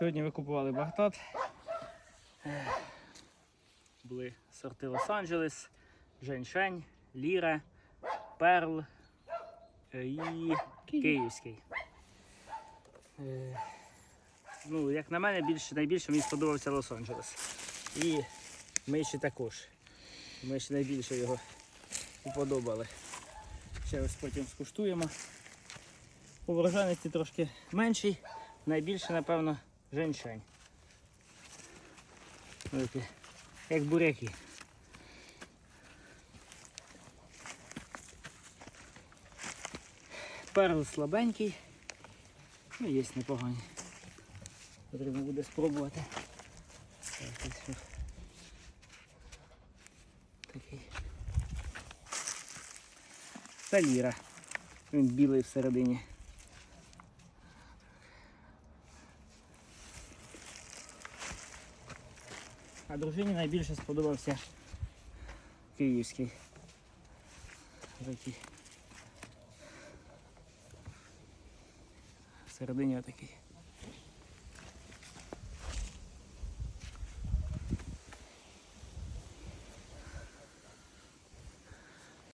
Сьогодні ви купували Бахтат. Е, Були сорти Лос-Анджелес, Женьшень, Ліра, Перл е, і Київський. Е, Ну, як на мене, більше, найбільше мені сподобався Лос-Анджелес. І миші також. Миші найбільше його уподобали. Ще ось потім скуштуємо. У врожайності трошки менший, найбільше, напевно, женьшень. Як буряки. Перл слабенький, ну є непогані. Потрібно буде спробувати. Такий. Це ліра. Він білий всередині. А дружині найбільше сподобався київський. Такий. Середині отакий.